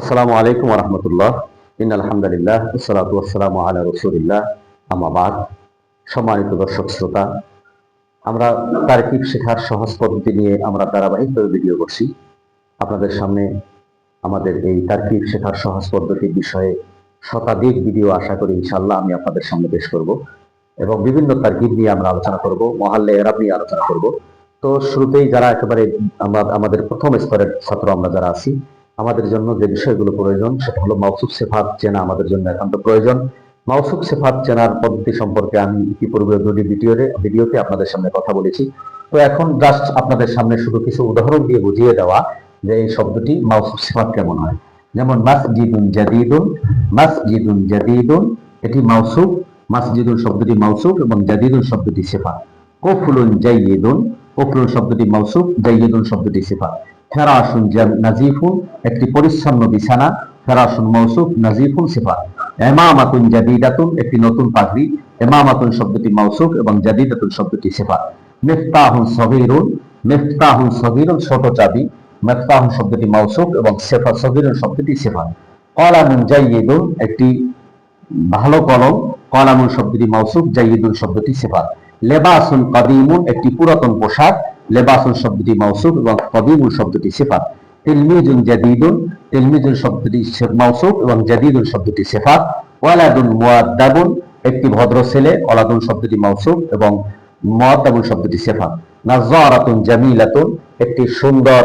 আসসালামু আলাইকুম রহমতুল্লাহ। ইন আলহামদুলিল্লাহ সালাতু আসসালামু আলা রসুলিল্লাহ। আমাবাদ সম্মানিত দর্শক শ্রোতা, আমরা তারকিব শেখার সহজ পদ্ধতি নিয়ে আমরা ধারাবাহিকভাবে ভিডিও করছি। আপনাদের সামনে আমাদের এই তারকিব শেখার সহজ পদ্ধতির বিষয়ে শতাধিক ভিডিও আশা করি ইনশাল্লাহ আমি আপনাদের সামনে পেশ করব এবং বিভিন্ন তারকিব নিয়ে আমরা আলোচনা করব, মহাল্লে এরাব নিয়ে আলোচনা করব। তো শুরুতেই যারা একেবারে আমরা আমাদের প্রথম স্তরের ছাত্র আমরা যারা আছি আমাদের জন্য যে বিষয়গুলো প্রয়োজন, সেটা হলো মাউসুফ সেফাত চেনা আমাদের জন্য একান্ত প্রয়োজন। মাউসুফ সেফাত চেনার পদ্ধতি সম্পর্কে আমি ইতিপূর্বে দুটি ভিডিওতে ভিডিওতে আপনাদের সামনে কথা বলেছি। তো এখন জাস্ট আপনাদের সামনে শুধু কিছু উদাহরণ দিয়ে বুঝিয়ে দেওয়া যে এই শব্দটি মাউসুফ সেফাত কেমন হয়। যেমন, মাসজিদুন জাদিদুন মাসজিদুন জাদিদুন এটি মাউসুফ মাসজিদুন শব্দটি মাউসুফ এবং জাদিদুন শব্দটি সেফা কফুলুন জাইয়িদুন কফুলুন শব্দটি মাউসুফ জাইয়িদুন শব্দটি সেফাত। ফেরাসুন নাজিফুন একটি পরিচ্ছন্ন বিছানা ফেরাসুন মৌসুফ নাজিফুন সিফাত। এমামাতুন জাদিদাতুন, একটি নতুন পাগড়ি। এমামাতুন শব্দটি মৌসুফ এবং জাদিদাতুন শব্দটি সিফাত। মিফতাহুন সগীরুন মিফতাহুন সগীরুন ছোট চাবি। মিফতাহুন শব্দটি মৌসুফ এবং সেফা সগীরুন শব্দটি সিফাত। কলামুন জাইয়িদুন, একটি ভালো কলম। কলামুন শব্দটি মৌসুফ, জাইয়িদুন শব্দটি সিফাত। লেবাসুন কদিমুন, একটি পুরাতন পোশাক। লেবাসুন শব্দটি মৌসুফ এবং কদিমুন শব্দটি সিফাত। তিলমিজুন জাদিদুন তিলমিজুন শব্দটি মৌসুফ এবং জাদিদুন শব্দটি সিফাত। ওয়ালাদুন মুয়াদ্দাবুন একটি ভদ্র ছেলে, ওয়ালাদুন শব্দটি মৌসুফ এবং মুয়াদ্দাবুন শব্দটি সিফাত। নাজ্জারাতুন জামিলাতুন, একটি সুন্দর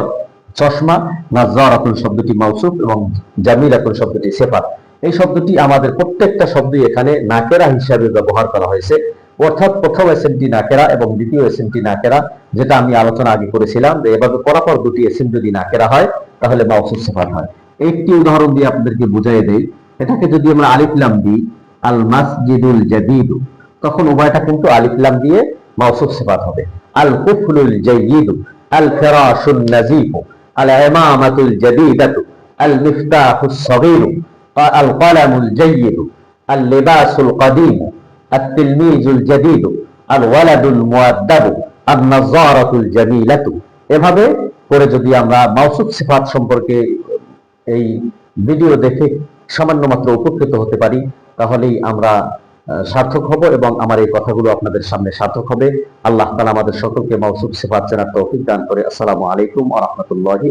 চশমা, নাজ্জারাতুন শব্দটি মৌসুফ এবং জামিলাতুন শব্দটি সিফাত। এই শব্দটি আমাদের প্রত্যেকটা শব্দই এখানে নাকেরা হিসাবে ব্যবহার করা হয়েছে। অর্থাৎ প্রথম এসএমটি নাকেরা এবং দ্বিতীয় এসএমটি নাকেরা যেটা আমি আলোচনা আগে করেছিলাম, যে এভাবে পরপর দুটি এসএম যদি নাকেরা হয়, তাহলে মাউসুফ সিফাত হয়। একটি উদাহরণ দিয়ে আপনাদেরকে বুঝাই দেই। এটাকে যদি আমরা আলিফলাম দিই আল মাসজিদুল জাদিদু, তখন উভয়টা কিন্তু আলিফলাম দিয়ে মাউসুফ সিফাত হবে। আল কুফলুল জাইয়িদু আল ফিরাশুন নাজিফু আল ইমামাতুল জাদিদাতু আল মিফতাহুস সগীরু আল কলামুল জাইয়িদু আল লিবাসুল কাদিমু আত্মিলমিজুল জাদিদু আল ওয়ালাদুল মুআদ্দাবু আর এভাবে করে যদি আমরা মাউসুফ সিফাত সম্পর্কে এই ভিডিও দেখে সামান্য মাত্র উপকৃত হতে পারি, তাহলেই আমরা সার্থক হব এবং আমার এই কথাগুলো আপনাদের সামনে সার্থক হবে। আল্লাহ তালা আমাদের সকলকে মাউসুফ সিফাত জানার তৌফিক দান করে। আসসালামু আলাইকুম আ রহমতুল্লাহি